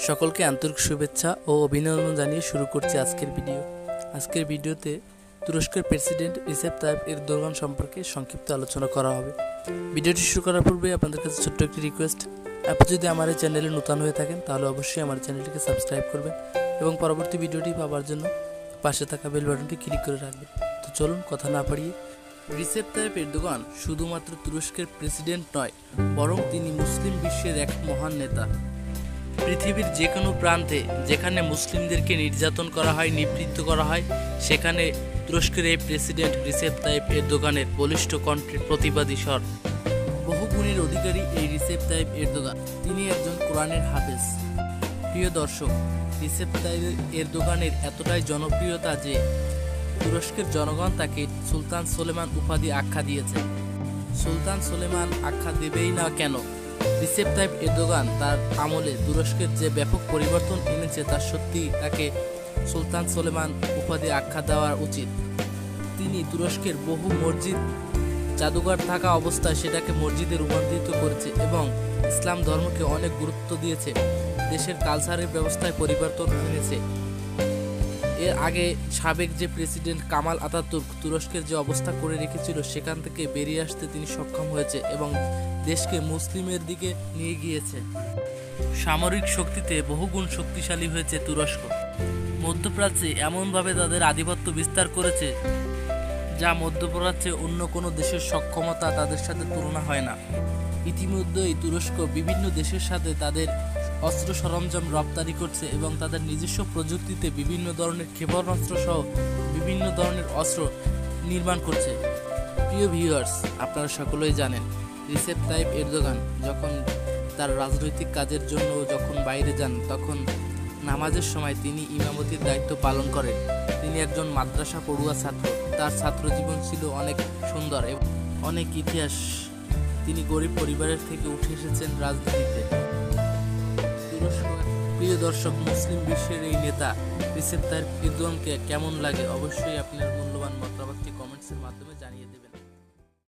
সকলকে আন্তরিক শুভেচ্ছা ও অভিনন্দন জানিয়ে শুরু করছি আজকের ভিডিও। আজকের ভিডিওতে তুরস্কের প্রেসিডেন্ট রিসেপ তাইপ এরদোগান সম্পর্কে সংক্ষিপ্ত আলোচনা করা হবে। ভিডিওটি শুরু করার পূর্বে আপনাদের কাছে ছোট্ট একটি রিকোয়েস্ট আপনি যদি আমার এই চ্যানেলে নতুন হয়ে থাকেন, তাহলে অবশ্যই আমার চ্যানেলটিকে সাবস্ক্রাইব করবেন এবং পরবর্তী ভিডিওটি পাওয়ার জন্য পাশে থাকা বেল বাটনটি ক্লিক করে রাখবেন। তো চলুন কথা না পারিয়ে রিসেপ তাইপ এরদোগান শুধুমাত্র তুরস্কের প্রেসিডেন্ট নয়, বরং তিনি মুসলিম বিশ্বের এক মহান নেতা। পৃথিবীর যে কোনো প্রান্তে যেখানে মুসলিমদেরকে নির্যাতন করা হয়, নিবৃত্ত করা হয়, সেখানে তুরস্কের এই প্রেসিডেন্ট রিসেপ তাইপ এরদোগানের বলিষ্ঠ কণ্ঠের প্রতিবাদী স্বর। বহু গুণের অধিকারী এই রিসেপ তাইপ এরদোগান। তিনি একজন কোরআনের হাফেজ। প্রিয় দর্শক, রিসেপ তাইপ এরদোগানের এতটাই জনপ্রিয়তা যে তুরস্কের জনগণ তাকে সুলতান সোলেমান উপাধি আখ্যা দিয়েছে। সুলতান সোলেমান আখ্যা দেবেই না কেন? রিসেপ তাইপ এরদোগান তার আমলে তুরস্কের যে ব্যাপক পরিবর্তন এনেছে তা সত্যি তাকে সুলতান সোলেমান উপাধি আখ্যা দেওয়া উচিত। তিনি তুরস্কের বহু মসজিদ, জাদুঘর থাকা অবস্থায় সেটাকে মসজিদে রূপান্তরিত করেছে এবং ইসলাম ধর্মকে অনেক গুরুত্ব দিয়েছে। দেশের কালচারের ব্যবস্থায় পরিবর্তন এনেছে। এর আগে সাবেক যে প্রেসিডেন্ট কামাল আতাতুর্ক তুরস্কের যে অবস্থা করে রেখেছিল, সেখান থেকে বেরিয়ে আসতে তিনি সক্ষম হয়েছে এবং দেশকে মুসলিমের দিকে নিয়ে গিয়েছে। সামরিক শক্তিতে বহুগুণ শক্তিশালী হয়েছে তুরস্ক। মধ্যপ্রাচ্যে এমনভাবে তাদের আধিপত্য বিস্তার করেছে যা মধ্যপ্রাচ্যে অন্য কোনো দেশের সক্ষমতা তাদের সাথে তুলনা হয় না। ইতিমধ্যেই তুরস্ক বিভিন্ন দেশের সাথে তাদের অস্ত্র সরঞ্জাম রপ্তানি করছে এবং তাদের নিজস্ব প্রযুক্তিতে বিভিন্ন ধরনের ক্ষেপণাস্ত্র সহ বিভিন্ন ধরনের অস্ত্র নির্মাণ করছে। প্রিয় ভিউয়ার্স আপনারা সকলেই জানেন, রিসেপ তাইপ এরদোগান যখন তার রাজনৈতিক কাজের জন্য যখন বাইরে যান, তখন নামাজের সময় তিনি ইমামতির দায়িত্ব পালন করেন। তিনি একজন মাদ্রাসা পড়ুয়া ছাত্র। তার ছাত্র জীবন ছিল অনেক সুন্দর এবং অনেক ইতিহাস। তিনি গরিব পরিবারের থেকে উঠে এসেছেন রাজনীতিতে। প্রিয় দর্শক, মুসলিম বিশ্বের এই নেতা রিসেপ এরদোগানকে কেমন লাগে? অবশ্যই আপনার মূল্যবান মতামতটি কমেন্টসের মাধ্যমে